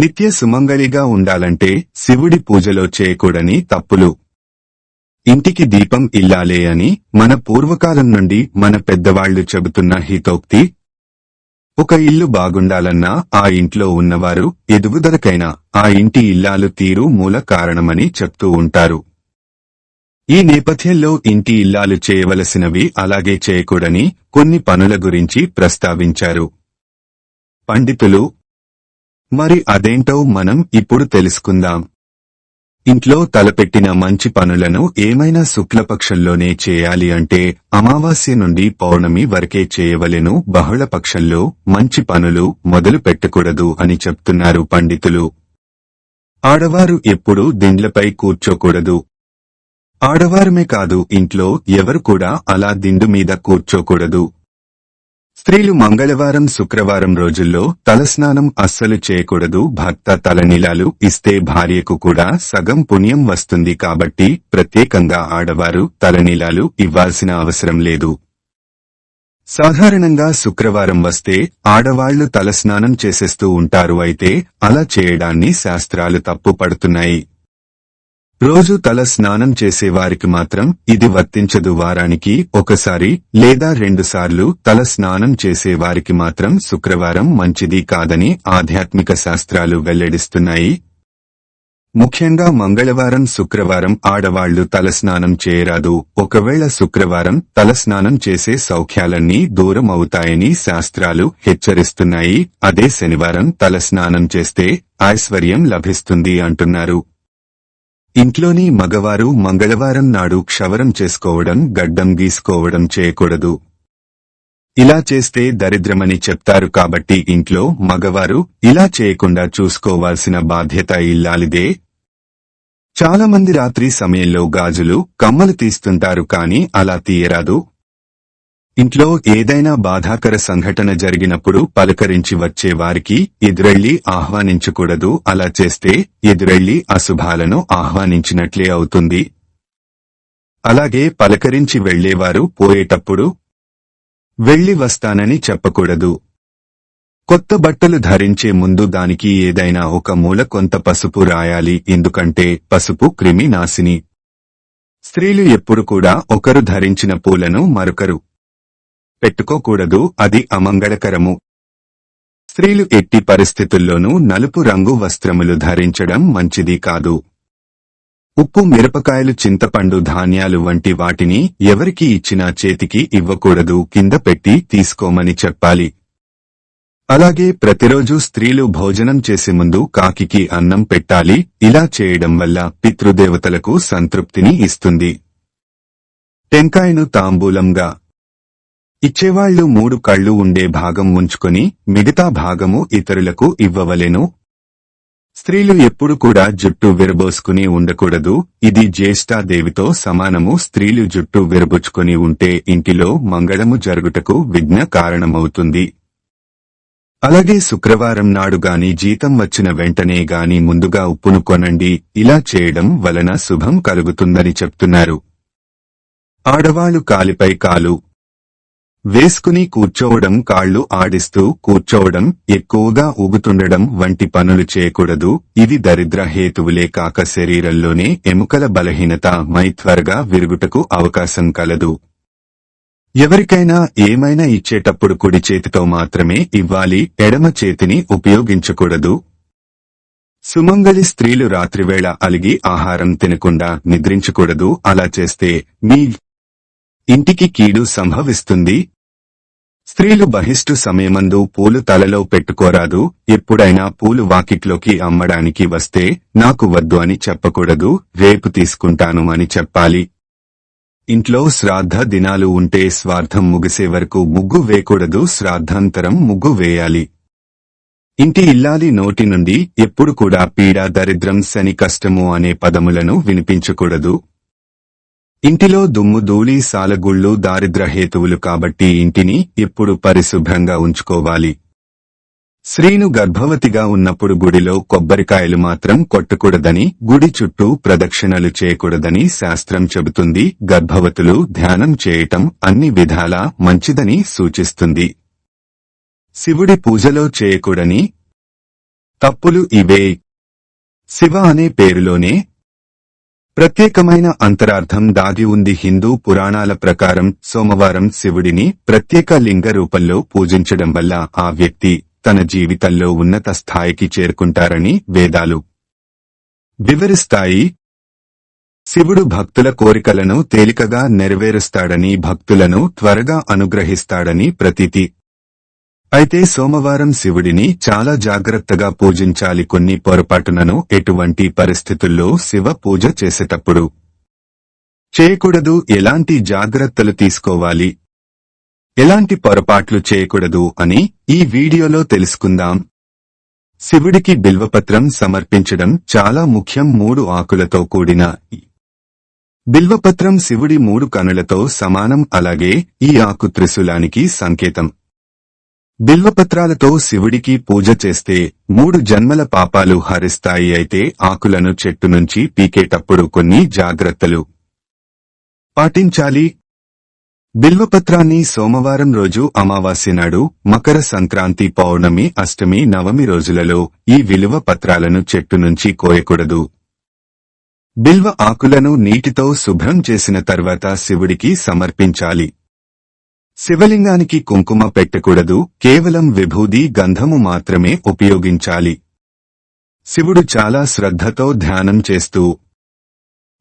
నిత్య సుమంగళిగా ఉండాలంటే శివుడి పూజలో చేయకూడని తప్పులు. ఇంటికి దీపం ఇల్లాలే అని మన పూర్వకాలం నుండి మన పెద్దవాళ్ళు చెబుతున్న హితోక్తి. ఒక ఇల్లు బాగుండాలన్నా ఆ ఇంట్లో ఉన్నవారు ఎదుగుదలకైనా ఆ ఇంటి ఇల్లాలు తీరు మూల కారణమని చెప్తూ ఉంటారు. ఈ నేపథ్యంలో ఇంటి ఇల్లాలు చేయవలసినవి అలాగే చేయకూడని కొన్ని పనుల గురించి ప్రస్తావించారు. పండితులు మరి అదేంటో మనం ఇప్పుడు తెలుసుకుందాం. ఇంట్లో తలపెట్టిన మంచి పనులను ఏమైనా శుక్లపక్షంలోనే చేయాలి అంటే అమావాస్య నుండి పౌర్ణమి వరకే చేయవలెను బహుళపక్షంలో మంచి పనులు మొదలు పెట్టకూడదు అని చెప్తున్నారు పండితులు. ఆడవారు ఎప్పుడూ దిండ్లపై కూర్చోకూడదు. ఆడవారమే కాదు ఇంట్లో ఎవరు కూడా అలా దిండు మీద కూర్చోకూడదు. స్త్రీలు మంగళవారం శుక్రవారం రోజుల్లో తలస్నానం అస్సలు చేయకూడదు. భర్త తలనీలాలు ఇస్తే భార్యకు కూడా సగం పుణ్యం వస్తుంది కాబట్టి ప్రత్యేకంగా ఆడవారు తలనీలాలు ఇవ్వాల్సిన అవసరం లేదు. సాధారణంగా శుక్రవారం వస్తే ఆడవాళ్ళు తలస్నానం చేసేస్తూ ఉంటారు అయితే అలా చేయడాన్ని శాస్త్రాలు తప్పు పడుతున్నాయి రోజు తల స్నానం చేసేవారికి మాత్రం ఇది వర్తించదు. వారానికి ఒకసారి లేదా రెండుసార్లు తల స్నానం చేసేవారికి మాత్రం శుక్రవారం మంచిది కాదని ఆధ్యాత్మిక శాస్త్రాలు వెల్లడిస్తున్నాయి. ముఖ్యంగా మంగళవారం శుక్రవారం ఆడవాళ్ళు తలస్నానం చేయరాదు. ఒకవేళ శుక్రవారం తలస్నానం చేసే సౌఖ్యాలన్నీ దూరం అవుతాయని శాస్త్రాలు హెచ్చరిస్తున్నాయి. అదే శనివారం తలస్నానం చేస్తే ఐశ్వర్యం లభిస్తుంది అంటున్నారు. ఇంట్లోని మగవారు మంగళవారం నాడు క్షవరం చేసుకోవడం గడ్డం గీసుకోవడం చేయకూడదు. ఇలా చేస్తే దరిద్రమని చెప్తారు కాబట్టి ఇంట్లో మగవారు ఇలా చేయకుండా చూసుకోవాల్సిన బాధ్యత ఇల్లాలిదే. చాలా మంది రాత్రి సమయంలో గాజులు కమ్మలు తీస్తుంటారు కాని అలా తీయరాదు. ఇంట్లో ఏదైనా బాధాకర సంఘటన జరిగినప్పుడు పలకరించి వచ్చే వారికి ఎదురెళ్ళి ఆహ్వానించకూడదు. అలా చేస్తే ఎదురెళ్ళి అశుభాలను ఆహ్వానించినట్లే అవుతుంది. అలాగే పలకరించి వెళ్ళేవారు పోయేటప్పుడు వెళ్ళి వస్తానని చెప్పకూడదు. కొత్త బట్టలు ధరించే ముందు దానికి ఏదైనా ఒక మూల కొంత పసుపు రాయాలి. ఎందుకంటే పసుపు క్రిమి నాశిని స్త్రీలు ఎప్పుడు కూడా ఒకరు ధరించిన పూలను మరొకరు పెట్టుకోకూడదు అది అమంగళకరము. స్త్రీలు ఎట్టి పరిస్థితుల్లోనూ నలుపు రంగు వస్త్రములు ధరించడం మంచిది కాదు. ఉప్పు మిరపకాయలు చింతపండు ధాన్యాలు వంటి వాటిని ఎవరికి ఇచ్చినా చేతికి ఇవ్వకూడదు కింద పెట్టి తీసుకోమని చెప్పాలి. అలాగే ప్రతిరోజు స్త్రీలు భోజనం చేసే ముందు కాకికి అన్నం పెట్టాలి ఇలా చేయడం వల్ల పితృదేవతలకు సంతృప్తిని ఇస్తుంది. టెంకాయను తాంబూలంగా ఇచ్చేవాళ్ళు మూడు కళ్ళు ఉండే భాగం ఉంచుకొని మిగతా భాగము ఇతరులకు ఇవ్వవలెను. స్త్రీలు ఎప్పుడు కూడా జుట్టు విరబోసుకుని ఉండకూడదు. ఇది జ్యేష్ఠాదేవితో సమానము. స్త్రీలు జుట్టు విరబుచ్చుకొని ఉంటే ఇంటిలో మంగళము జరుగుటకు విఘ్న కారణమవుతుంది. అలాగే శుక్రవారం నాడు గాని జీతం వచ్చిన వెంటనే గాని ముందుగా ఉప్పును కొనండి. ఇలా చేయడం వలన శుభం కలుగుతుందని చెప్తున్నారు. ఆడవాళ్ళు కాలిపై కాలు వేసుకుని కూర్చోవడం కాళ్ళు ఆడిస్తూ కూర్చోవడం ఎక్కువగా ఊగుతుండడం వంటి పనులు చేయకూడదు. ఇవి దరిద్ర హేతువులే కాక శరీరంలోనే ఎముకల బలహీనత మై త్వరగా విరుగుటకు అవకాశం కలదు. ఎవరికైనా ఏమైనా ఇచ్చేటప్పుడు కుడి చేతితో మాత్రమే ఇవ్వాలి ఎడమ చేతిని ఉపయోగించకూడదు. సుమంగలి స్త్రీలు రాత్రివేళ అలిగి ఆహారం తినకుండా నిద్రించకూడదు. అలా చేస్తే మీ ఇంటికి కీడు సంభవిస్తుంది. స్త్రీలు బహిష్టు సమయమందు పూలు తలలో పెట్టుకోరాదు. ఎప్పుడైనా పూలు వాకిట్లోకి అమ్మడానికి వస్తే నాకు వద్దు అని చెప్పకూడదు. రేపు తీసుకుంటాను అని చెప్పాలి. ఇంట్లో శ్రాద్ధ దినాలు ఉంటే స్వార్థం ముగిసే వరకు ముగ్గు వేయకూడదు. శ్రాద్ధాంతరం ముగ్గు వేయాలి. ఇంటి ఇల్లాలి నోటి నుండి ఎప్పుడు కూడా పీడ దరిద్రం శని కష్టము అనే పదములను వినిపించకూడదు. ఇంటిలో దుమ్ము ధూళి సాలగుళ్ళు దారిద్ర హేతువులు కాబట్టి ఇంటిని ఎప్పుడు పరిశుభ్రంగా ఉంచుకోవాలి. శ్రీను గర్భవతిగా ఉన్నప్పుడు గుడిలో కొబ్బరికాయలు మాత్రం కొట్టకూడదని గుడి చుట్టూ ప్రదక్షిణలు చేయకూడదని శాస్త్రం చెబుతుంది. గర్భవతులు ధ్యానం చేయటం అన్ని విధాలా మంచిదని సూచిస్తుంది. శివుడి పూజలో చేయకూడని తప్పులు ఇవే. శివ అనే పేరులోనే ప్రత్యేకమైన అంతరార్థం దాగి ఉంది హిందూ పురాణాల ప్రకారం సోమవారం శివుడిని ప్రత్యేక లింగ రూపంలో పూజించడం వల్ల ఆ వ్యక్తి తన జీవితంలో ఉన్నత స్థాయికి చేరుకుంటారని వేదాలు వివరిస్తాయి. శివుడు భక్తుల కోరికలను తేలికగా నెరవేరుస్తాడని భక్తులను త్వరగా అనుగ్రహిస్తాడని ప్రతీతి. అయితే సోమవారం శివుడిని చాలా జాగ్రత్తగా పూజించాలి కొన్ని పొరపాటునను ఎటువంటి పరిస్థితుల్లో శివ పూజ చేసేటప్పుడు. చేయకూడదు ఎలాంటి జాగ్రత్తలు తీసుకోవాలి? ఎలాంటి పొరపాట్లు చేయకూడదు అని ఈ వీడియోలో తెలుసుకుందాం. శివుడికి బిల్వపత్రం సమర్పించడం చాలా ముఖ్యం మూడు ఆకులతో కూడిన బిల్వపత్రం శివుడి మూడు కనులతో సమానం అలాగే ఈ ఆకు త్రిశూలానికి సంకేతం. బిల్వపత్రాలతో శివుడికి పూజ చేస్తే మూడు జన్మల పాపాలు హరిస్తాయి అయితే ఆకులను చెట్టు నుంచి పీకేటప్పుడు కొన్ని జాగ్రత్తలు. పాటించాలి. బిల్వపత్రాన్ని సోమవారం రోజు అమావాస్య నాడు మకర సంక్రాంతి పౌర్ణమి అష్టమి నవమి రోజులలో ఈ విలువ పత్రాలను చెట్టు నుంచి కోయకూడదు. బిల్వ ఆకులను నీటితో శుభ్రం చేసిన తర్వాత శివుడికి సమర్పించాలి. శివలింగానికి కుంకుమ పెట్టకూడదు కేవలం విభూది గంధము మాత్రమే ఉపయోగించాలి. శివుడు చాలా శ్రద్ధతో ధ్యానం చేస్తూ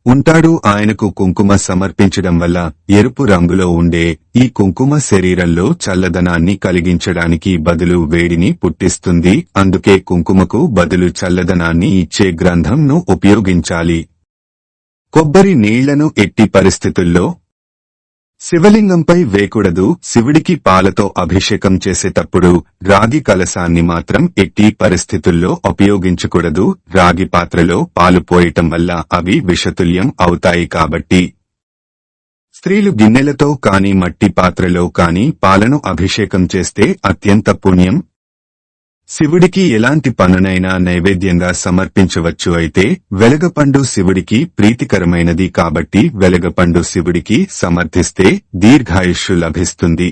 ఉంటాడు. ఆయనకు కుంకుమ సమర్పించడం వల్ల ఎరుపు రంగులో ఉండే ఈ కుంకుమ శరీరంలో చల్లదనాన్ని కలిగించడానికి బదులు వేడిని పుట్టిస్తుంది. అందుకే కుంకుమకు బదులు చల్లదనాన్ని ఇచ్చే గ్రంథంను ఉపయోగించాలి. కొబ్బరి నీళ్ళను ఎట్టి పరిస్థితుల్లో శివలింగంపై వేకూడదు శివుడికి పాలతో అభిషేకం చేసేటప్పుడు రాగి కలసాన్ని మాత్రం ఎట్టి పరిస్థితుల్లో ఉపయోగించకూడదు. రాగి పాత్రలో పాలు పోయటం వల్ల అవి విషతుల్యం అవుతాయి కాబట్టి స్త్రీలు గిన్నెలతో కాని మట్టి పాత్రలో కాని పాలను అభిషేకం చేస్తే అత్యంత పుణ్యం. శివుడికి ఎలాంటి పనునైనా నైవేద్యంగా సమర్పించవచ్చు అయితే వెలగపండు శివుడికి ప్రీతికరమైనది కాబట్టి వెలగపండు శివుడికి సమర్థిస్తే దీర్ఘాయుష్యు లభిస్తుంది.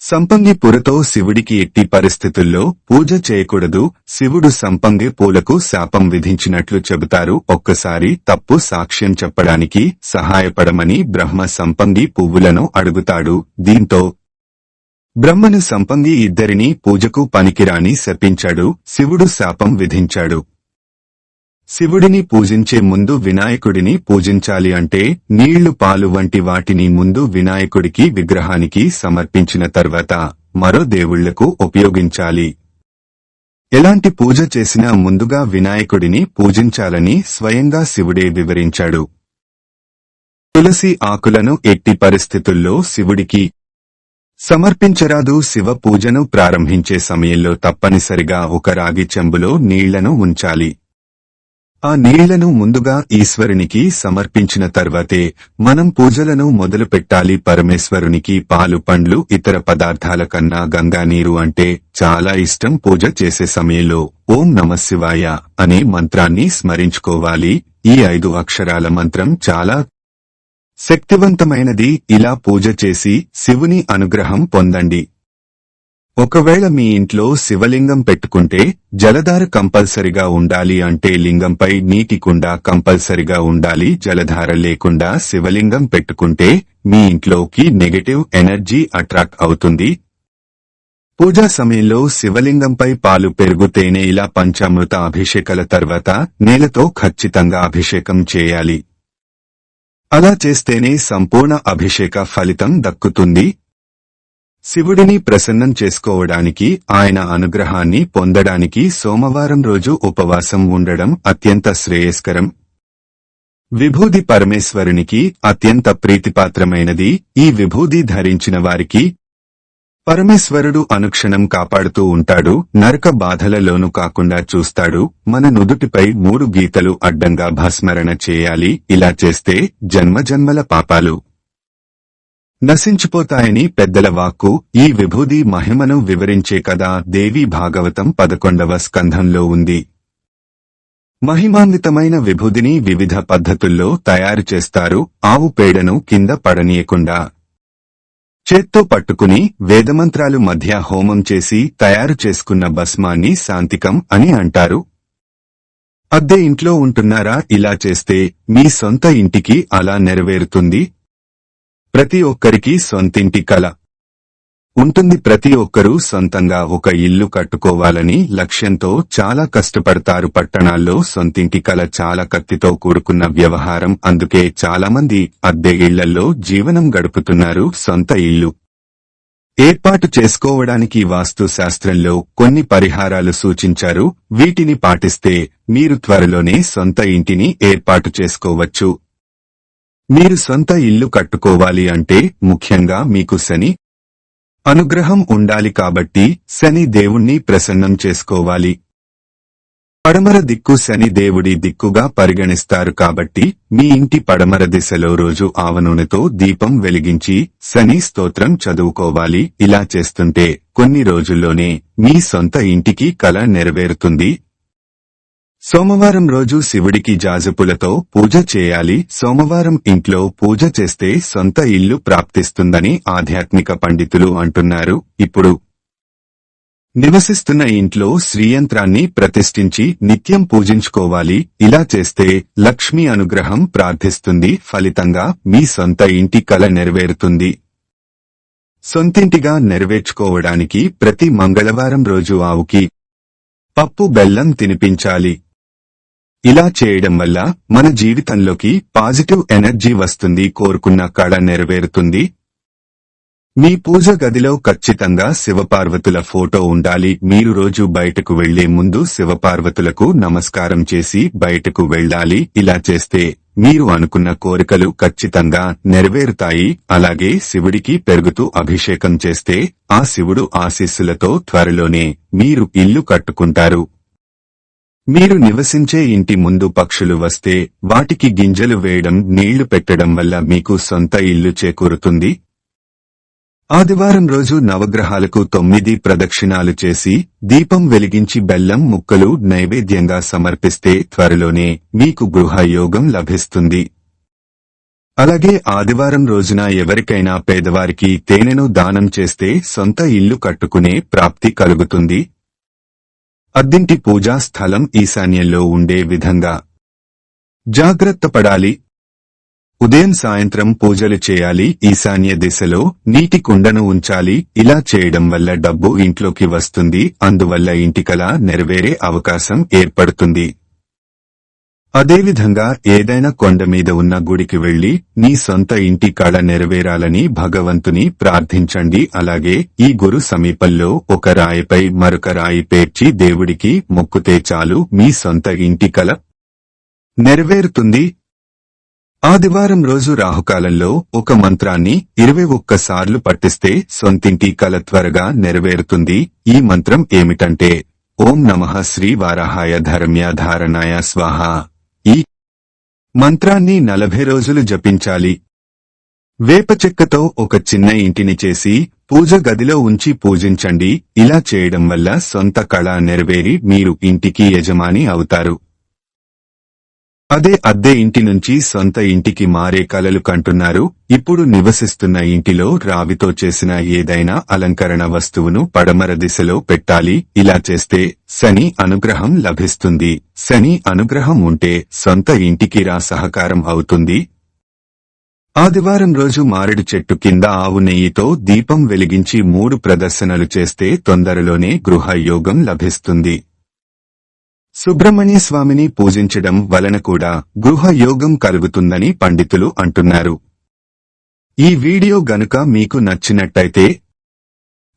సంపంగి పురతో శివుడికి ఎట్టి పరిస్థితుల్లో పూజ చేయకూడదు. శివుడు సంపంగి పూలకు శాపం విధించినట్లు చెబుతారు. ఒక్కసారి తప్పు సాక్ష్యం చెప్పడానికి సహాయపడమని బ్రహ్మ సంపంగి పువ్వులను అడుగుతాడు. దీంతో బ్రహ్మను సంపంగి ఇద్దరిని పూజకు పనికిరాని శపించాడు. శివుడు శాపం విధించాడు. శివుడిని పూజించే ముందు వినాయకుడిని పూజించాలి అంటే నీళ్ళు పాలు వంటి వాటిని ముందు వినాయకుడికి విగ్రహానికి సమర్పించిన తర్వాత మరో దేవుళ్ళకు ఉపయోగించాలి. ఎలాంటి పూజ చేసినా ముందుగా వినాయకుడిని పూజించాలని స్వయంగా శివుడే వివరించాడు. తులసి ఆకులను ఎట్టి పరిస్థితుల్లో శివుడికి సమర్పించరాదు శివ పూజను ప్రారంభించే సమయంలో తప్పనిసరిగా ఒక రాగి చెంబులో నీళ్ళను ఉంచాలి. ఆ నీళ్ళను ముందుగా ఈశ్వరునికి సమర్పించిన తర్వాతే మనం పూజలను మొదలు పెట్టాలి. పరమేశ్వరునికి పాలు పండ్లు ఇతర పదార్థాల కన్నా గంగా నీరు అంటే చాలా ఇష్టం. పూజ చేసే సమయంలో ఓం నమశివాయ అనే మంత్రాన్ని స్మరించుకోవాలి. ఈ ఐదు అక్షరాల మంత్రం చాలా శక్తివంతమైనది ఇలా పూజ చేసి శివుని అనుగ్రహం పొందండి. ఒకవేళ మీ ఇంట్లో శివలింగం పెట్టుకుంటే జలధార కంపల్సరిగా ఉండాలి అంటే లింగంపై నీటి కుండ కంపల్సరిగా ఉండాలి. జలధార లేకుండా శివలింగం పెట్టుకుంటే మీ ఇంట్లోకి నెగటివ్ ఎనర్జీ అట్రాక్ట్ అవుతుంది. పూజా సమయంలో శివలింగంపై పాలు పెరుగుతేనే ఇలా పంచామృత అభిషేకాల తర్వాత నేలతో ఖచ్చితంగా అభిషేకం చేయాలి. అలా చేస్తేనే సంపూర్ణ అభిషేక ఫలితం దక్కుతుంది. శివుడిని ప్రసన్నం చేసుకోవడానికి ఆయన అనుగ్రహాన్ని పొందడానికి సోమవారం రోజు ఉపవాసం ఉండడం అత్యంత శ్రేయస్కరం. విభూది పరమేశ్వరునికి అత్యంత ప్రీతిపాత్రమైనది ఈ విభూది ధరించిన వారికి పరమేశ్వరుడు అనుక్షణం కాపాడుతూ ఉంటాడు నరక బాధలలోను కాకుండా చూస్తాడు. మన నుదుటిపై మూడు గీతలు అడ్డంగా భస్మరణ చేయాలి. ఇలా చేస్తే జన్మజన్మల పాపాలు నశించిపోతాయని పెద్దల వాక్కు. ఈ విభూది మహిమను వివరించే కదా దేవి భాగవతం పదకొండవ స్కంధంలో ఉంది. మహిమాన్వితమైన విభూదిని వివిధ పద్ధతుల్లో తయారు చేస్తారు. ఆవు పేడను కింద పడనీయకుండా. చేత్తో పట్టుకుని వేదమంత్రాలు మధ్య హోమం చేసి తయారు చేసుకున్న భస్మాన్ని శాంతికం అని అంటారు. అద్దె ఇంట్లో ఉంటున్నారా? ఇలా చేస్తే మీ సొంత ఇంటికి అలా నెరవేరుతుంది? ప్రతి ఒక్కరికి సొంతింటి కళ ఉంటుంది ప్రతి ఒక్కరూ సొంతంగా ఒక ఇల్లు కట్టుకోవాలని లక్ష్యంతో చాలా కష్టపడతారు. పట్టణాల్లో సొంతింటి కల చాలా కత్తితో కూడుకున్న వ్యవహారం. అందుకే చాలామంది అద్దె ఇళ్ళలో జీవనం గడుపుతున్నారు సొంత ఇల్లు. ఏర్పాటు చేసుకోవడానికి వాస్తు శాస్త్రంలో కొన్ని పరిహారాలు సూచించారు. వీటిని పాటిస్తే మీరు త్వరలోనే సొంత ఇంటిని ఏర్పాటు చేసుకోవచ్చు. మీరు సొంత ఇల్లు కట్టుకోవాలి అంటే ముఖ్యంగా మీకు శని అనుగ్రహం ఉండాలి కాబట్టి శని దేవుణ్ణి ప్రసన్నం చేసుకోవాలి. పడమర దిక్కు శని దేవుడి దిక్కుగా పరిగణిస్తారు కాబట్టి మీ ఇంటి పడమర దిశలో రోజు ఆవనూనెతో దీపం వెలిగించి శని స్తోత్రం చదువుకోవాలి. ఇలా చేస్తుంటే కొన్ని రోజుల్లోనే మీ సొంత ఇంటికి కల నెరవేరుతుంది. సోమవారం రోజు శివుడికి జాజపులతో పూజ చేయాలి. సోమవారం ఇంట్లో పూజ చేస్తే సొంత ఇల్లు ప్రాప్తిస్తుందని ఆధ్యాత్మిక పండితులు అంటున్నారు. ఇప్పుడు నివసిస్తున్న ఇంట్లో శ్రీయంత్రాన్ని ప్రతిష్ఠించి నిత్యం పూజించుకోవాలి. ఇలా చేస్తే లక్ష్మీ అనుగ్రహం ప్రార్థిస్తుంది. ఫలితంగా మీ సొంత ఇంటి కల నెరవేరుతుంది. సొంతింటిగా నెరవేర్చుకోవడానికి ప్రతి మంగళవారం రోజు ఆవుకి పప్పు బెల్లం తినిపించాలి. ఇలా చేయడం వల్ల మన జీవితంలోకి పాజిటివ్ ఎనర్జీ వస్తుంది కోరుకున్న కళ నెరవేరుతుంది. మీ పూజ గదిలో ఖచ్చితంగా శివపార్వతుల ఫోటో ఉండాలి. మీరు రోజు బయటకు వెళ్ళే ముందు శివపార్వతులకు నమస్కారం చేసి బయటకు వెళ్ళాలి. ఇలా చేస్తే మీరు అనుకున్న కోరికలు ఖచ్చితంగా నెరవేరుతాయి. అలాగే శివుడికి పెరుగుతూ అభిషేకం చేస్తే ఆ శివుడు ఆశీస్సులతో త్వరలోనే మీరు ఇల్లు కట్టుకుంటారు. మీరు నివసించే ఇంటి ముందు పక్షులు వస్తే వాటికి గింజలు వేయడం నీళ్ళు పెట్టడం వల్ల మీకు సొంత ఇల్లు చేకూరుతుంది. ఆదివారం రోజు నవగ్రహాలకు తొమ్మిది ప్రదక్షిణాలు చేసి దీపం వెలిగించి బెల్లం ముక్కలు నైవేద్యంగా సమర్పిస్తే త్వరలోనే మీకు గృహయోగం లభిస్తుంది. అలాగే ఆదివారం రోజున ఎవరికైనా పేదవారికి తేనెను దానం చేస్తే సొంత ఇల్లు కట్టుకునే ప్రాప్తి కలుగుతుంది. అద్దింటి పూజా స్థలం ఈశాన్యంలో ఉండే విధంగా. జాగ్రత్త పడాలి. ఉదయం సాయంత్రం పూజలు చేయాలి. ఈశాన్య దిశలో నీటి కుండను ఉంచాలి. ఇలా చేయడం వల్ల డబ్బు ఇంట్లోకి వస్తుంది. అందువల్ల ఇంటికలా నెరవేరే అవకాశం ఏర్పడుతుంది. అదేవిధంగా ఏదైనా కొండ మీద ఉన్న గుడికి వెళ్ళి నీ సొంత ఇంటి కళ నెరవేరాలని భగవంతుని ప్రార్థించండి. అలాగే ఈ గురు సమీపంలో ఒక రాయిపై మరొక రాయి పేర్చి దేవుడికి మొక్కుతే చాలు. మీ సొంత ఇంటి కల నెరవేరుతుంది. ఆదివారం రోజు రాహుకాలంలో ఒక మంత్రాన్ని ఇరవై ఒక్కసార్లు పట్టిస్తే సొంతింటి కల త్వరగా నెరవేరుతుంది. ఈ మంత్రం ఏమిటంటే ఓం నమః శ్రీ వారాహాయ ధర్మ్య ధారణాయ స్వాహ. మంత్రాన్ని నలభై రోజులు జపించాలి. వేప చెక్కతో ఒక చిన్న ఇంటిని చేసి పూజ గదిలో ఉంచి పూజించండి. ఇలా చేయడం వల్ల సొంత కళ నెరవేరి మీరు ఇంటికి యజమాని అవుతారు. అదే అద్దె ఇంటి నుంచి సొంత ఇంటికి మారే కలలు కంటున్నారు. ఇప్పుడు నివసిస్తున్న ఇంటిలో రావితో చేసిన ఏదైనా అలంకరణ వస్తువును పడమర దిశలో పెట్టాలి. ఇలా చేస్తే శని అనుగ్రహం లభిస్తుంది. శని అనుగ్రహం ఉంటే సొంత ఇంటికి రా సహకారం అవుతుంది. ఆదివారం రోజు మారేడు చెట్టు కింద ఆవు నెయ్యితో దీపం వెలిగించి మూడు ప్రదర్శనలు చేస్తే తొందరలోనే గృహ యోగం లభిస్తుంది. సుబ్రహ్మణ్య స్వామిని పూజించడం వలన కూడా గృహ యోగం కలుగుతుందని పండితులు అంటున్నారు. ఈ వీడియో గనుక మీకు నచ్చినట్టయితే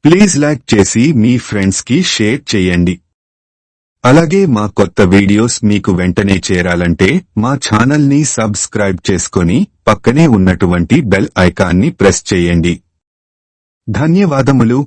ప్లీజ్ లైక్ చేసి మీ ఫ్రెండ్స్కి షేర్ చేయండి. అలాగే మా కొత్త వీడియోస్ మీకు వెంటనే చేరాలంటే మా ఛానల్ని సబ్స్క్రైబ్ చేసుకొని పక్కనే ఉన్నటువంటి బెల్ ఐకాన్ని ప్రెస్ చేయండి. ధన్యవాదములు.